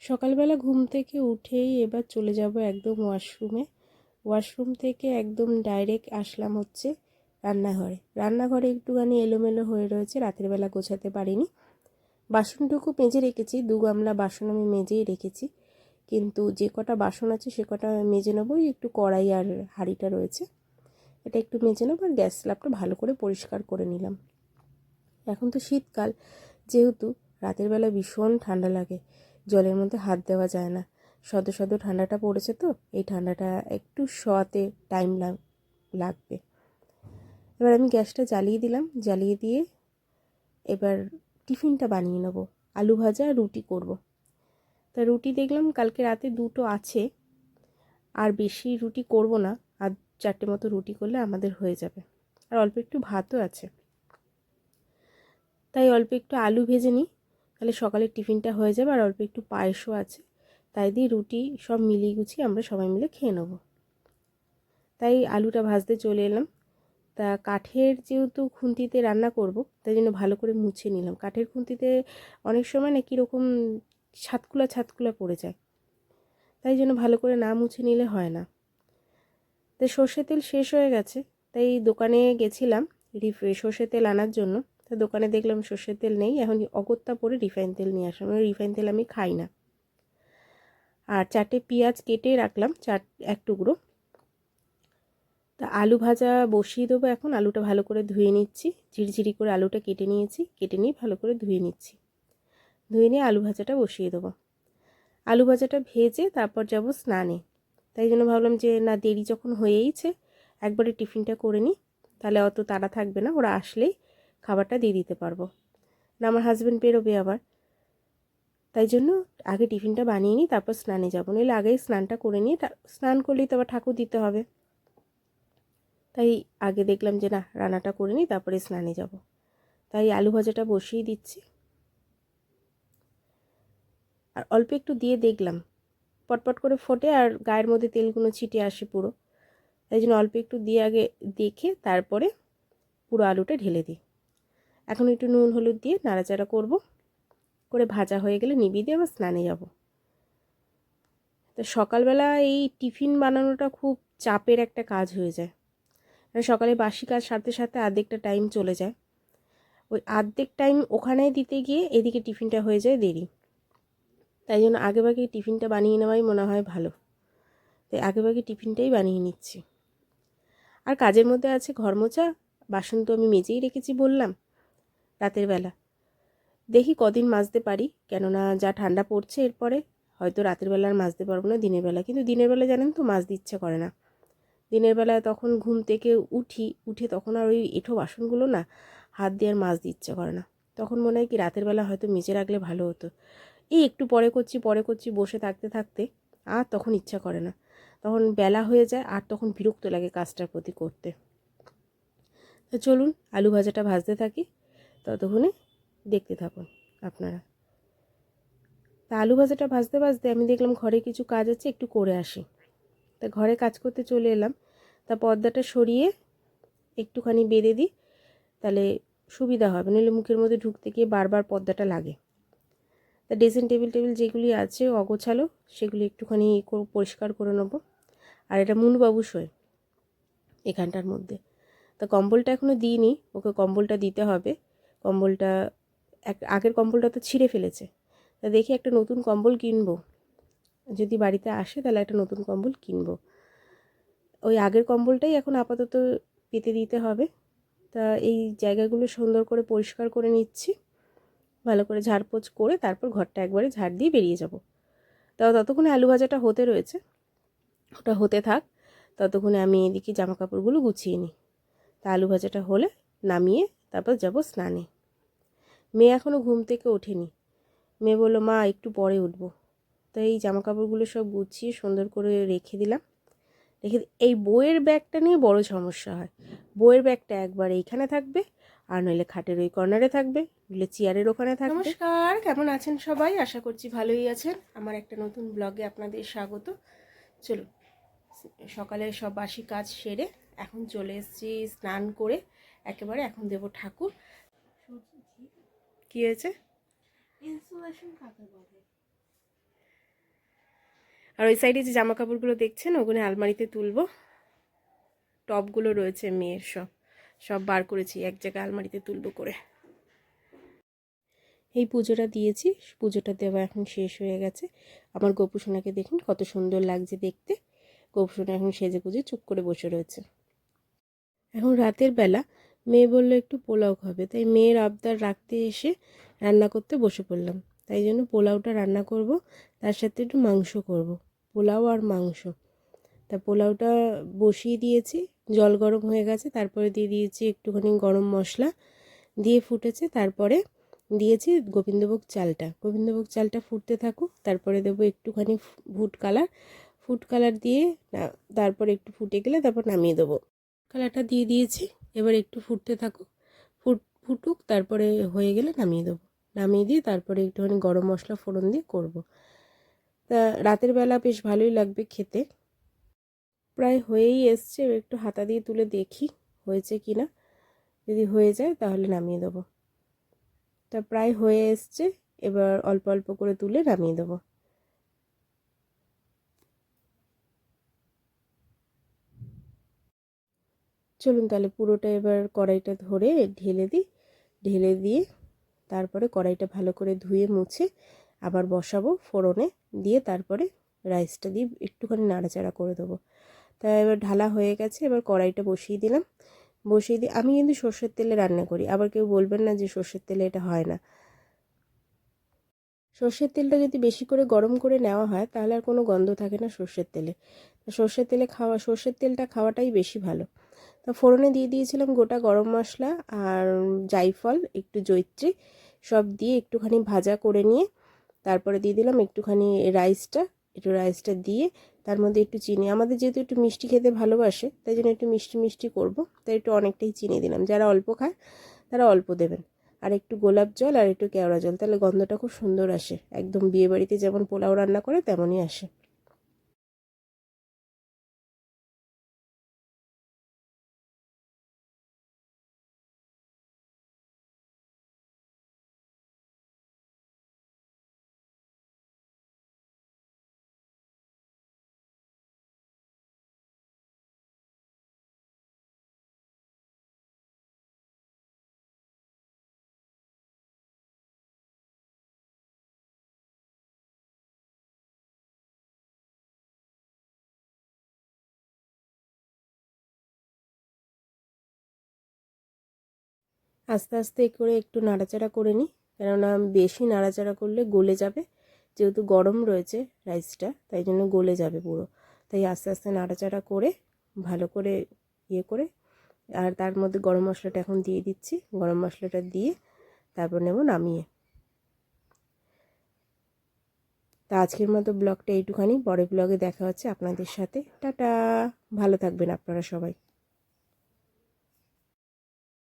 সকালবেলা ঘুম থেকে উঠেই এবার চলে যাব একদম ওয়াশরুমে। ওয়াশরুম থেকে একদম ডাইরেক্ট আসলাম হচ্ছে রান্নাঘরে। রান্নাঘরে একটুখানি এলোমেলো হয়ে রয়েছে, রাতের গোছাতে পারিনি। বাসনটুকু মেজে রেখেছি, দু গামলা বাসন আমি মেজেই রেখেছি। কিন্তু যে কটা বাসন আছে সে কটা মেজে নেব একটু কড়াই আর হাঁড়িটা রয়েছে। এটা একটু মেজে নেব আর গ্যাস স্ল্যাবটা ভালো করে পরিষ্কার করে নিলাম। এখন তো শীতকাল, যেহেতু রাতের বেলা ভীষণ ঠান্ডা লাগে জলের মধ্যে হাত দেওয়া যায় না। সদ সদ ঠান্ডাটা পড়েছে তো, এই ঠান্ডাটা একটু শোয়াতে টাইম লাগবে। এবার আমি গ্যাসটা জ্বালিয়ে দিলাম, জ্বালিয়ে দিয়ে এবার টিফিনটা বানিয়ে নেব। আলু ভাজা, রুটি করব। তা রুটি দেখলাম কালকে রাতে দুটো আছে, আর বেশি রুটি করব না, আর চারটে মতো রুটি করলে আমাদের হয়ে যাবে। আর অল্প একটু ভাতও আছে। তাই অল্প একটু আলু ভেজে নিই তাহলে সকালের টিফিনটা হয়ে যাবে আর অল্প একটু পায়েসও আছে। তাই দিয়ে রুটি সব মিলিয়ে গুছিয়ে আমরা সবাই মিলে খেয়ে নেব। তাই আলুটা ভাজতে চলে এলাম। তা কাঠের যেহেতু খুন্তিতে রান্না করব, তাই জন্য ভালো করে মুছে নিলাম। কাঠের খুন্তিতে অনেক সময় না কীরকম ছাতকুলা ছাতকুলা পড়ে যায়। তাই জন্য ভালো করে না মুছে নিলে হয় না। তাই সর্ষে তেল শেষ হয়ে গেছে, তাই দোকানে গেছিলাম সর্ষে তেল আনার জন্য। তা দোকানে দেখলাম সর্ষের তেল নেই, এখন অগত্যা পরে রিফাইন তেল নিয়ে আসলাম। রিফাইন তেল আমি খাই না। আর চারটে পেঁয়াজ কেটে রাখলাম, চার, এক টুকরো। তা আলু ভাজা বসিয়ে দেবো এখন, আলুটা ভালো করে ধুয়ে নিচ্ছি। ঝিরিঝিরি করে আলুটা কেটে নিয়েছি, কেটে নিয়ে ভালো করে ধুয়ে নিচ্ছি। ধুয়ে নিয়ে আলু ভাজাটা বসিয়ে দেবো। আলু ভাজাটা ভেজে তারপর যাব স্নানে। তাই জন্য ভাবলাম যে না, দেরি যখন হয়েইছে, একবারে টিফিনটা করে নিই। তাহলে অত তাড়া থাকবে না, ওরা আসলেই খাবারটা দিয়ে দিতে পারব। না, আমার হাজব্যান্ড বেরোবে আবার। তাই জন্য আগে টিফিনটা বানিয়ে নিই, তারপর স্নানে যাব। নইলে আগেই স্নানটা করে নিয়ে স্নান করলেই তো আবার ঠাকুর দিতে হবে। তাই আগে দেখলাম যে, না, রান্নাটা করে নিই, তারপরে স্নানে যাব। তাই আলু ভাজাটা বসিয়ে দিচ্ছি। আর অল্প একটু দিয়ে দেখলাম। পটপট করে ফোটে আর গায়ের মধ্যে তেলগুলো ছিটে আসে পুরো। তাই জন্য অল্প একটু দিয়ে আগে দেখে তারপরে পুরো আলুটা ঢেলে দিই। এখন একটু নুন, হলুদ দিয়ে নাড়াচাড়া করব। করে ভাজা হয়ে গেলে নিবিয়ে দিয়ে আবার স্নানে যাব। তো সকালবেলা এই টিফিন বানানোটা খুব চাপের একটা কাজ হয়ে যায়। মানে সকালে বাসি কাজ সারতে সারতে আর্ধেকটা টাইম চলে যায়। ওই আর্ধেক টাইম ওখানে দিতে গিয়ে এদিকে টিফিনটা হয়ে যায় দেরি। তাই জন্য আগেভাগে টিফিনটা বানিয়ে নেওয়াই মনে হয় ভালো। তাই আগেভাগে টিফিনটাই বানিয়ে নিচ্ছি। আর কাজের মধ্যে আছে ঘর মোছা বাসন তো আমি মেজেই রেখেছি বললাম। রাতের বেলা। দেখি কদিন মাজতে পারি, কেননা যা ঠান্ডা পড়ছে এরপরে, হয়তো রাতের বেলা আর মাজতে পারব না দিনের বেলা। কিন্তু দিনের বেলা জানেন তো, মাজতে ইচ্ছে করে না। দিনের বেলায় তখন ঘুম থেকে উঠি, উঠে তখন আর ওই এঁঠো বাসনগুলো না, হাত দিয়ে আর মাজতে ইচ্ছে করে না। তখন মনে হয় কি রাতের বেলা হয়তো মেজে রাখলে ভালো হতো। এই একটু পরে করছি পরে করছি, বসে থাকতে থাকতে আর তখন ইচ্ছা করে না। তখন বেলা হয়ে যায় আর তখন বিরক্ত লাগে কাজটার প্রতি করতে। তো চলুন, আলু ভাজাটা ভাজতে থাকি। ততক্ষণে দেখতে থাকুন আপনারা। তা আলু ভাজাটা ভাজতে ভাজতে আমি দেখলাম ঘরে কিছু কাজ আছে, একটু করে আসি। তা ঘরে কাজ করতে চলে এলাম। তা পর্দাটা সরিয়ে একটুখানি বেঁধে দিই, তাহলে সুবিধা হবে। নইলে মুখের মধ্যে ঢুকতে গিয়ে বারবার পর্দাটা লাগে। তা ড্রেসিং টেবিল টেবিল যেগুলি আছে অগোছালো, সেগুলি একটুখানি পরিষ্কার করে নেব। আর এটা মুনুবাবু শোয় এখানটার মধ্যে। তা কম্বলটা এখনও দিইনি, ওকে কম্বলটা দিতে হবে। কম্বলটা, এক, আগের কম্বলটা তো ছিঁড়ে ফেলেছে। তা দেখি একটা নতুন কম্বল কিনবো। যদি বাড়িতে আসে তাহলে একটা নতুন কম্বল কিনবো। ওই আগের কম্বলটাই এখন আপাতত পেতে দিতে হবে। তা এই জায়গাগুলো সুন্দর করে পরিষ্কার করে নিচ্ছি। ভালো করে ঝাড়পোছ করে তারপর ঘরটা একবারে ঝাড় দিয়ে বেরিয়ে যাব। তাও ততক্ষণে আলু ভাজাটা হতে রয়েছে। ওটা হতে থাক। ততক্ষণে আমি এদিকে জামা কাপড়গুলো গুছিয়ে নিই। তা আলু ভাজাটা হলে নামিয়ে তারপর যাব স্নানে। মেয়ে এখনও ঘুম থেকে ওঠেনি। মেয়ে বলল, মা, একটু পরে উঠবো। তো এই জামা কাপড়গুলো সব গুছিয়ে সুন্দর করে রেখে দিলাম। রেখে এই বইয়ের ব্যাগটা নিয়ে বড় সমস্যা হয়। বইয়ের ব্যাগটা একবার এইখানে থাকবে, আর নইলে খাটের ওই কর্নারে থাকবে, নইলে চেয়ারের ওখানে থাকবে। নমস্কার, কেমন আছেন সবাই? আশা করছি ভালোই আছেন। আমার একটা নতুন ব্লগে আপনাদের স্বাগত। চলুন, সকালে সব বাসি কাজ সেরে এখন চলে এসেছি স্নান করে। একেবারে এখন দেব ঠাকুর। কি হয়েছে? ইনসুলেশন কাকে বলে? আর ওই সাইডে যে জামা কাপড়গুলো দেখছেন ওগুলো আলমারিতে তুলবো। টপগুলো রয়েছে মেয়ের সব। সব বার করেছি এক জায়গায় আলমারিতে তুলবো করে। এই পুজোটা দিয়েছি পুজোটা দেওয়া এখন শেষ হয়ে গেছে। আমার গোপুসোনাকে দেখুন কত সুন্দর লাগছে দেখতে। গোপুসোনা এখন সেজে গুজে চুপ করে বসে রয়েছে। এখন রাতের বেলা মেয়ে বলল, একটু পোলাও খাবে। তাই মেয়ের আবদার রাখতে এসে রান্না করতে বসে পড়লাম। তাই জন্য পোলাওটা রান্না করব, তার সাথে একটু মাংস করব, পোলাও আর মাংস। তা পোলাওটা বসিয়ে দিয়েছি, জল গরম হয়ে গেছে, তারপরে দিয়ে দিয়েছি একটুখানি গরম মশলা, দিয়ে ফুটেছে, তারপরে দিয়েছি গোবিন্দভোগ চালটা। গোবিন্দভোগ চালটা ফুটতে থাকুক, তারপরে দেবো একটুখানি ফুড কালার। ফুড কালার দিয়ে তারপরে একটু ফুটে গেলে তারপর নামিয়ে দেবো। কালারটা দিয়ে দিয়েছি। এবার একটু ফুটতে থাকুক। ফুট, ফুটুক, তারপরে হয়ে গেলে নামিয়ে দেবো। নামিয়ে দিয়ে তারপরে একটুখানি গরম মশলা ফোড়ন দিয়ে করব। তা রাতের বেলা বেশ ভালোই লাগবে খেতে। প্রায় হয়েই এসছে একটু হাতা দিয়ে তুলে দেখি হয়েছে কি না যদি হয়ে যায় তাহলে নামিয়ে দেবো। তা প্রায় হয়ে এসছে, এবার অল্প অল্প করে তুলে নামিয়ে দেবো। চলুন তাহলে পুরোটা এবার কড়াইটা ধরে ঢেলে দিই। ঢেলে দিয়ে তারপরে কড়াইটা ভালো করে ধুয়ে মুছে আবার বসাবো ফোড়নে। দিয়ে তারপরে রাইসটা দিয়ে একটুখানি নাড়াচাড়া করে দেবো। তা এবার ঢালা হয়ে গেছে, এবার কড়াইটা বসিয়ে দিলাম। বসিয়ে দিয়ে আমি কিন্তু সর্ষের তেলে রান্না করি, আবার কেউ বলবেন না যে সর্ষের তেলে এটা হয় না। সর্ষের তেলটা যদি বেশি করে গরম করে নেওয়া হয়, তাহলে আর কোনো গন্ধ থাকে না সর্ষের তেলে। সর্ষের তেলে খাওয়া, সর্ষের তেলটা খাওয়াটাই বেশি ভালো। তা ফোড়নে দিয়ে দিয়েছিলাম গোটা গরম মশলা আর জাইফল, একটু জৈত্রী, সব দিয়ে একটুখানি ভাজা করে নিয়ে তারপরে দিয়ে দিলাম একটুখানি রাইসটা, একটু রাইসটা দিয়ে তার মধ্যে একটু চিনি। আমাদের যেহেতু একটু মিষ্টি খেতে ভালোবাসে, তাই জন্য একটু মিষ্টি মিষ্টি করব। তাই একটু অনেকটাই চিনি দিলাম। যারা অল্প খায়, তারা অল্প দেবেন। আর একটু গোলাপ জল আর একটু কেওড়া জল, তাহলে গন্ধটা খুব সুন্দর আসে। একদম বিয়েবাড়িতে যেমন পোলাও রান্না করে, তেমনই আসে। আস্তে আস্তে করে একটু নাড়াচাড়া করে নিই। কেননা বেশি নাড়াচাড়া করলে গলে যাবে। যেহেতু গরম রয়েছে রাইসটা, তাই জন্য গলে যাবে পুরো। তাই আস্তে আস্তে নাড়াচাড়া করে, ভালো করে ইয়ে করে, আর তার মধ্যে গরম মশলাটা এখন দিয়ে দিচ্ছি। গরম মশলাটা দিয়ে তারপর নেব নামিয়ে। তা আজকের মতো ব্লগটা এইটুখানি। পরের ব্লগে দেখা হচ্ছে আপনাদের সাথে। টাটা! ভালো থাকবেন আপনারা সবাই।